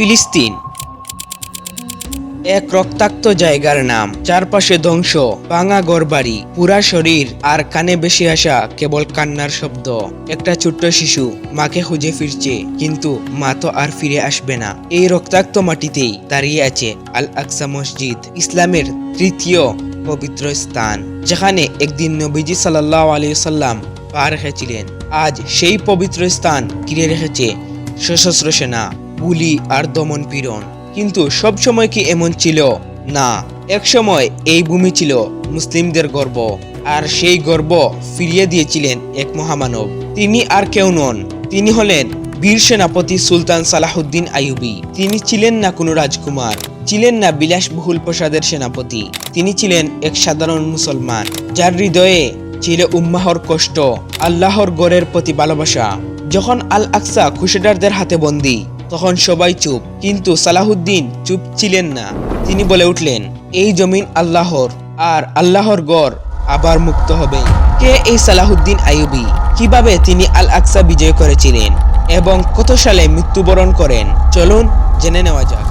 ফিলিস্তিন। এক রক্তাক্ত জায়গার নাম, চারপাশে ধ্বংস, ভাঙা ঘরবাড়ি, পুরা শরীর আর কানে বেশি আসা কেবল কান্নার শব্দ। একটা ছোট্ট শিশু মাকে খুঁজে ফিরছে, কিন্তু মা তো আর ফিরে আসবে না। এই রক্তাক্ত মাটিতেই দাঁড়িয়ে আছে আল আকসা মসজিদ, ইসলামের তৃতীয় পবিত্র স্থান, যেখানে একদিন নবীজি সাল্লাহ আলী সাল্লাম পা রেখেছিলেন আজ সেই পবিত্র স্থান ঘিরে রেখেছে সশস্ত্র সেনা। গুলি আর দমন পীড়ন। কিন্তু সব সময় কি এমন ছিল? না এক সময় এই ভূমি ছিল মুসলিমদের গর্ব, আর সেই গর্ব ফিরিয়ে দিয়েছিলেন এক মহামানব। তিনি আর কেউ নন, তিনি হলেন বীর সেনাপতি সুলতান সালাহুদ্দিন আইয়ুবী। তিনি ছিলেন না কোনো রাজকুমার, ছিলেন না বিলাসবহুল প্রসাদের সেনাপতি। তিনি ছিলেন এক সাধারণ মুসলমান, যার হৃদয়ে ছিল উম্মাহর কষ্ট, আল্লাহর গড়ের প্রতি ভালোবাসা। যখন আল আকসা খুশেদারদের হাতে বন্দী তখন সবাই চুপ, কিন্তু সালাহুদ্দিন চুপ ছিলেন না। তিনি বলে উঠলেন, এই জমিন আল্লাহর, আর আল্লাহর গড় আবার মুক্ত হবে। কে এই সালাহুদ্দিন আইয়ুবি? কীভাবে তিনি আল আকসা বিজয় করেছিলেন? এবং কত সালে মৃত্যুবরণ করেন? চলুন জেনে নেওয়া যাক।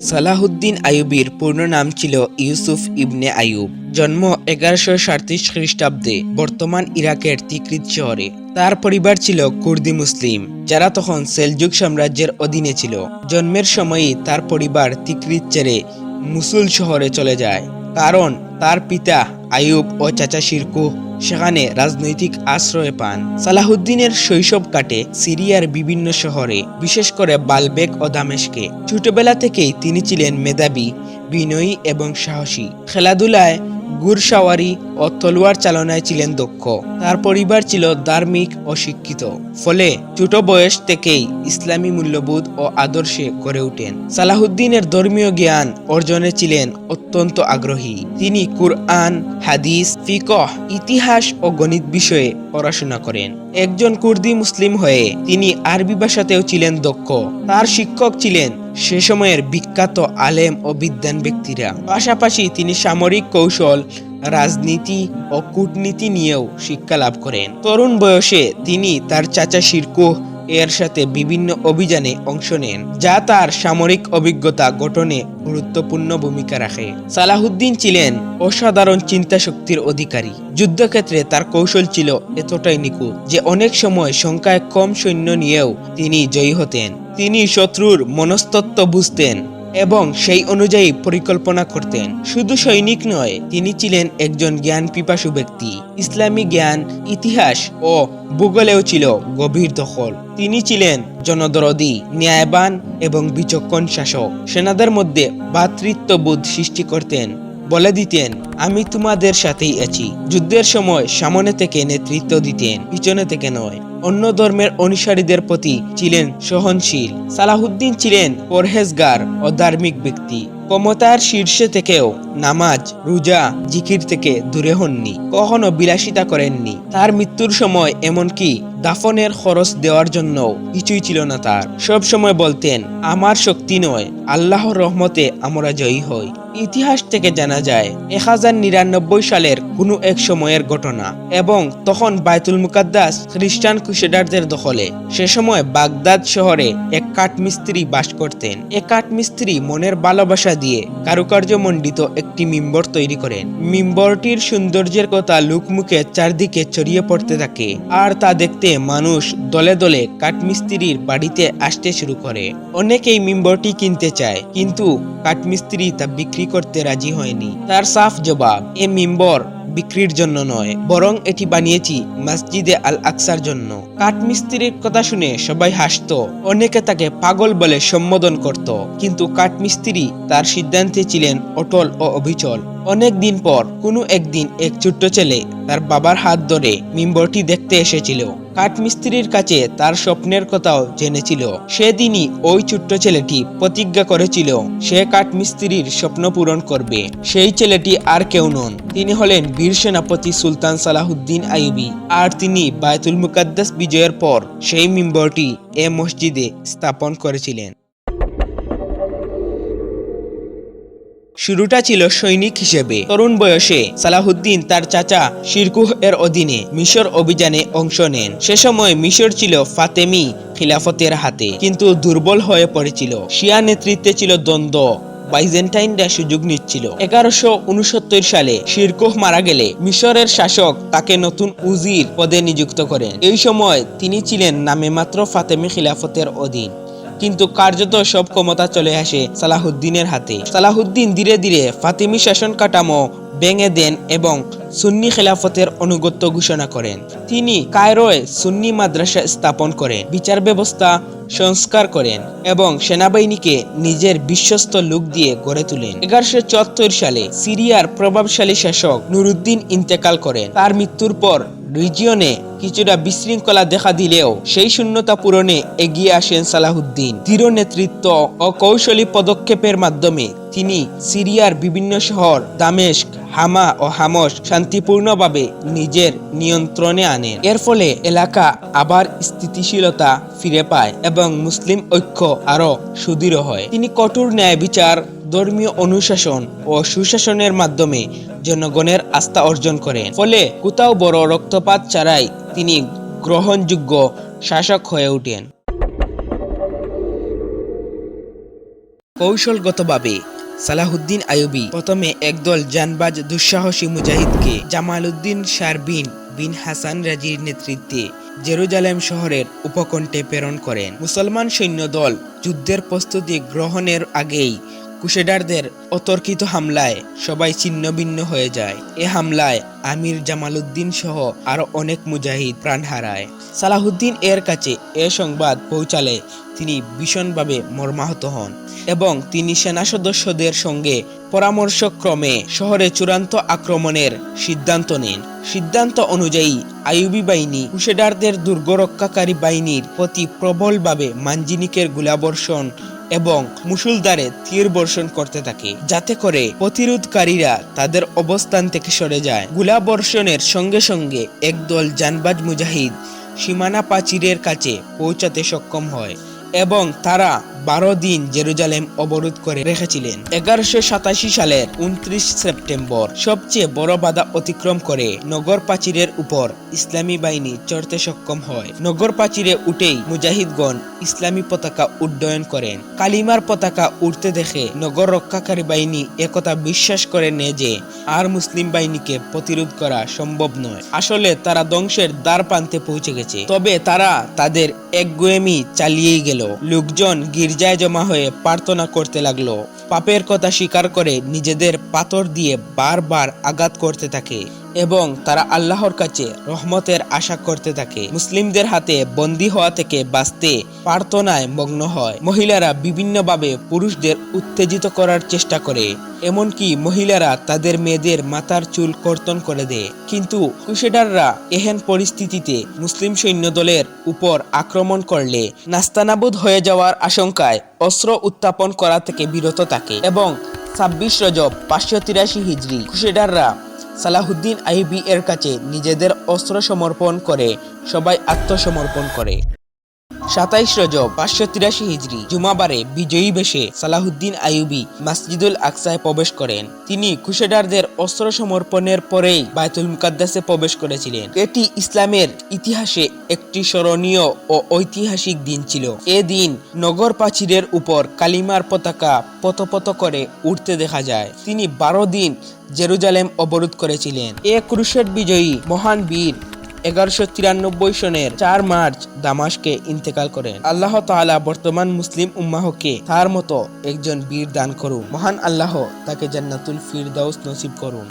সালাহুদ্দিন আইয়ুবীর পূর্ণ নাম ছিল ইউসুফ ইবনে আয়ুব জন্ম এগারোশো সাঁত্রিশ খ্রিস্টাব্দে, বর্তমান ইরাকের তিকৃত শহরে। তার পরিবার ছিল কুর্দি মুসলিম, যারা তখন সেলজুক সাম্রাজ্যের অধীনে ছিল। জন্মের সময়ই তার পরিবার তিকৃত ছেড়ে মুসুল শহরে চলে যায়। কারণ তার পিতা আয়ুব ও চাচা শিরকু সেখানে রাজনৈতিক আশ্রয় পান। সালাহুদ্দিনের শৈশব কাটে সিরিয়ার বিভিন্ন শহরে, বিশেষ করে বালবেক ও দামেশকে। ছোটবেলা থেকেই তিনি ছিলেন মেধাবী, বিনয়ী এবং সাহসী। খেলাধুলায় গুরসাওয়ারি ও তলোয়ার চালনায় ছিলেন দক্ষ। তার পরিবার ছিল ধার্মিক ও শিক্ষিত। ফলে ছোট বয়স থেকেই ইসলামী মূল্যবোধ ও আদর্শে গড়ে ওঠেন। সালাহুদ্দিনের ধর্মীয় জ্ঞান অর্জনে ছিলেন অত্যন্ত আগ্রহী। তিনি কুরআন, হাদিস, ফিকহ, ইতিহাস ও গণিত বিষয়ে পড়াশোনা করেন। একজন কুর্দি মুসলিম হয়ে তিনি আরবি ভাষাতেও ছিলেন দক্ষ। তার শিক্ষক ছিলেন সে সময়ের বিখ্যাত আলেম ও বিদ্যান ব্যক্তিরা। পাশাপাশি তিনি সামরিক কৌশল, রাজনীতি ও কূটনীতি নিয়েও শিক্ষা লাভ করেন। তরুণ বয়সে তিনি তার চাচা শিরকুহ এর সাথে বিভিন্ন অভিযানে অংশ নেন, যা তার সামরিক অভিজ্ঞতা গঠনে গুরুত্বপূর্ণ ভূমিকা রাখে। সালাহুদ্দিন ছিলেন অসাধারণ চিন্তা শক্তির অধিকারী। যুদ্ধক্ষেত্রে তার কৌশল ছিল এতটাই নিখুঁত যে অনেক সময় সংখ্যায় কম সৈন্য নিয়েও তিনি জয়ী হতেন। তিনি শত্রুর মনস্তত্ত্ব বুঝতেন। এবং সেই অনুযায়ী পরিকল্পনা করতেন। শুধু সৈনিক নয়, তিনি ছিলেন একজন জ্ঞান পিপাসু ব্যক্তি। ইসলামী জ্ঞান, ইতিহাস ও ভূগোলেও ছিল গভীর দখল। তিনি ছিলেন জনদরদি, ন্যায়বান এবং বিচক্ষণ শাসক। সেনাদের মধ্যে ভ্রাতৃত্ববোধ সৃষ্টি করতেন। বলে দিতেন, আমি তোমাদের সাথেই আছি। যুদ্ধের সময় সামনে থেকে নেতৃত্ব দিতেন, পিছনে থেকে নয়। অন্য ধর্মের অনুসারীদের প্রতি ছিলেন সহনশীল। সালাহুদ্দিন ছিলেন পরহেজগার ও ধার্মিক ব্যক্তি। ক্ষমতার শীর্ষে থেকেও নামাজ, রোজা, জিকির থেকে দূরে হননি, কখনো বিলাসিতা করেননি। তার মৃত্যুর সময় এমনকি দাফনের খরচ দেওয়ার জন্য কিছুই ছিল না তার। সব সময় বলতেন, আমার শক্তি নয়, আল্লাহর রহমতে আমরা জয়ী হই। ইতিহাস থেকে জানা যায় এক হাজার নিরানব্বই সালের কোনো এক সময়ের ঘটনা এবং তখন বাইতুল মুকাদ্দাস খ্রিস্টান ক্রুসেডারদের দখলে। সে সময় বাগদাদ শহরে এক কাঠমিস্ত্রি বাস করতেন। এক কাঠমিস্ত্রি মনের ভালোবাসা দিয়ে কারুকার্য মণ্ডিত একটি মিম্বর তৈরি করেন। মিম্বরটির সৌন্দর্যের কথা লোকমুখে চারদিকে ছড়িয়ে পড়তে থাকে আর তা দেখতে মানুষ দলে দলে কাঠমিস্ত্রির বাড়িতে আসতে শুরু করে। অনেকেই মিম্বরটি কিনতে চায়, কিন্তু কাঠমিস্ত্রি তা বিক্রি করতে রাজি হয়নি। তার সাফ জবাব, এ মিম্বর বিক্রির জন্য নয়, বরং এটি বানিয়েছি মসজিদে আল আকসার জন্য। কাঠমিস্ত্রির কথা শুনে সবাই হাসতো। অনেকে তাকে পাগল বলে সম্বোধন করত, কিন্তু কাঠমিস্ত্রি তার সিদ্ধান্তে ছিলেন অটল ও অবিচল। অনেক দিন পর কোনো একদিন এক ছোট্ট ছেলে তার বাবার হাত ধরে মিম্বরটি দেখতে এসেছিল। কাঠমিস্ত্রির কাছে তার স্বপ্নের কথাও জেনেছিল। সেদিনই ওই ছোট্ট ছেলেটি প্রতিজ্ঞা করেছিল, সে কাঠমিস্ত্রির স্বপ্ন পূরণ করবে। সেই ছেলেটি আর কেউ নন। তিনি হলেন বীর সেনাপতি সুলতান সালাহুদ্দিন আইবি আর তিনি বায়তুল মুকাদ্দাস বিজয়ের পর সেই মিম্বরটি এ মসজিদে স্থাপন করেছিলেন। শুরুটা ছিল সৈনিক হিসেবে। তরুণ বয়সে সালাহুদ্দিন তার চাচা শিরকুহ এর অধীনে মিশর অভিযানে অংশ নেন। সে সময় মিশর ছিল ফাতেমি খিলাফতের হাতে, কিন্তু দুর্বল হয়ে পড়েছিল। শিয়া নেতৃত্বে ছিল দ্বন্দ্ব। বাইজেন্টাইনরা সুযোগ নিচ্ছিল। এগারোশো উনসত্তর সালে শিরকুহ মারা গেলে মিশরের শাসক তাকে নতুন উজির পদে নিযুক্ত করেন। এই সময় তিনি ছিলেন নামে মাত্র ফাতেমি খিলাফতের অধীন। কিন্তু কার্যত সব ক্ষমতা চলে আসে সালাহুদ্দিনের হাতে। সালাহুদ্দিন ধীরে ধীরে ফাতিমি শাসন কাঠামো ভেঙে দেন এবং সুন্নি খেলাফতের অনুগত্য ঘোষণা করেন। তিনি কায়রোয় সুন্নি মাদ্রাসা স্থাপন করেন, বিচার ব্যবস্থা সংস্কার করেন এবং সেনাবাহিনীকে নিজের বিশ্বস্ত লোক দিয়ে গড়ে তোলেন। এগারোশো চুয়াত্তর সালে সিরিয়ার প্রভাবশালী শাসক নুরুদ্দিন ইন্তেকাল করেন। তার মৃত্যুর পর রিজিয়নে কিছুটা বিশৃঙ্খলা দেখা দিলেও সেই শূন্যতা পূরণে এগিয়ে আসেন সালাহুদ্দিন। দৃঢ় নেতৃত্ব ও কৌশলী পদক্ষেপের মাধ্যমে তিনি সিরিয়ার বিভিন্ন শহর দামেস্ক, হামা ও হামস শান্তিপূর্ণভাবে নিজের নিয়ন্ত্রণে আনেন। এর ফলে এলাকা আবার স্থিতিশীলতা ফিরে পায় এবং মুসলিম ঐক্য আরও সুদৃঢ় হয়। তিনি কঠোর ন্যায় বিচার, ধর্মীয় অনুশাসন ও সুশাসনের মাধ্যমে জনগণের আস্থা অর্জন করেন। ফলে কোথাও বড় রক্তপাত ছাড়াই তিনি গ্রহণযোগ্য শাসক হয়ে ওঠেন। কৌশলগতভাবে সালাহুদ্দিন আইয়ুবী প্রথমে একদল জানবাজ দুঃসাহসী মুজাহিদকে জামালউদ্দিন শারবিন বিন হাসান রাজির নেতৃত্বে জেরুজালেম শহরের উপকণ্ঠে প্রেরণ করেন। মুসলমান সৈন্যদল যুদ্ধের প্রস্তুতি গ্রহণের আগেই কুশেডারদের অতর্কিত হামলায় সবাই ছিন্নভিন্ন হয়ে যায়। এ হামলায় আমির জামালউদ্দিন সহ আরও অনেক মুজাহিদ প্রাণ হারায়। সালাহুদ্দিন এর কাছে এ সংবাদ পৌঁছালে তিনি ভীষণভাবে মর্মাহত হন এবং তিনি সেনা সদস্যদের সঙ্গে পরামর্শক্রমে শহরে চূড়ান্ত আক্রমণের সিদ্ধান্ত নেন। সিদ্ধান্ত অনুযায়ী আইয়ুবী বাহিনী কুশেডারদের দুর্গরক্ষাকারী বাহিনীর প্রতি প্রবলভাবে মানজিনিকের গোলাবর্ষণ এবং মুসুলদারে তীর বর্ষণ করতে থাকে, যাতে করে প্রতিরোধকারীরা তাদের অবস্থান থেকে সরে যায়। গুলা বর্ষণের সঙ্গে সঙ্গে একদল জানবাজ মুজাহিদ সীমানা প্রাচীরের কাছে পৌঁছাতে সক্ষম হয় এবং তারা বারো দিন জেরুজালেম অবরোধ করে রেখেছিলেন। এগারোশো সাতাশি সালের উনত্রিশ সেপ্টেম্বর সবচেয়ে বড় বাধা অতিক্রম করে নগর প্রাচীরের উপর ইসলামী বাহিনী চড়তে সক্ষম হয়। নগর প্রাচীরে উঠেই মুজাহিদগণ ইসলামী পতাকা উড্ডয়ন করেন। কালিমার পতাকা উঠতে দেখে নগর রক্ষাকারী বাহিনী একথা বিশ্বাস করে নে যে আর মুসলিম বাহিনীকে প্রতিরোধ করা সম্ভব নয়। আসলে তারা ধ্বংসের দ্বার প্রান্তে পৌঁছে গেছে। তবে তারা তাদের একগুয়েমি চালিয়েই গেল। লোকজন গির্জায় জমা হয়ে প্রার্থনা করতে লাগল। পাপের কথা স্বীকার করে নিজেদের পাথর দিয়ে বারবার আঘাত করতে থাকে। এবং তারা আল্লাহর কাছে রহমতের আশা করতে থাকে। মুসলিমদের হাতে বন্দী হওয়া থেকে বাঁচতে প্রার্থনায় মগ্ন হয়। মহিলারা বিভিন্নভাবে পুরুষদের উত্তেজিত করার চেষ্টা করে। এমনকি মহিলারা তাদের মেয়েদের মাথার চুল কর্তন করে দেয়। কিন্তু ক্রুসেডাররা এহেন পরিস্থিতিতে মুসলিম সৈন্য দলের উপর আক্রমণ করলে নাস্তানাবুদ হয়ে যাওয়ার আশঙ্কায় অস্ত্র উত্থাপন করা থেকে বিরত থাকে এবং ছাব্বিশ রজব পাঁচশো তিরাশি হিজড়ি ক্রুসেডাররা সালাহুদ্দিন আইবি এর কাছে নিজেদের অস্ত্র সমর্পণ করে সবাই আত্মসমর্পণ করে। সাতাইশ রজব, পাঁচশো তিরাশি হিজড়ি জুমাবারে বিজয়ী বেশে সালাহুদ্দিন আইয়ুবী মাসজিদুল আকসায় প্রবেশ করেন। তিনি কুশেডারদের অস্ত্র সমর্পণের পরেই বায়তুল মুকাদ্দাসে প্রবেশ করেছিলেন। এটি ইসলামের ইতিহাসে একটি স্মরণীয় ও ঐতিহাসিক দিন ছিল। এ দিন নগর প্রাচীরের উপর কালিমার পতাকা পতপত করে উঠতে দেখা যায়। তিনি বারো দিন জেরুজালেম অবরোধ করেছিলেন। এ ক্রুশেড বিজয়ী মহান বীর এগারোশো তিরানব্বই সনের চার মার্চ দামাসকে ইন্তেকাল করেন। আল্লাহ তালা বর্তমান মুসলিম উম্মাহকে তার মতো একজন বীর দান করুন। মহান আল্লাহ তাকে জান্নাতুল ফিরদাউস নসিব করুন।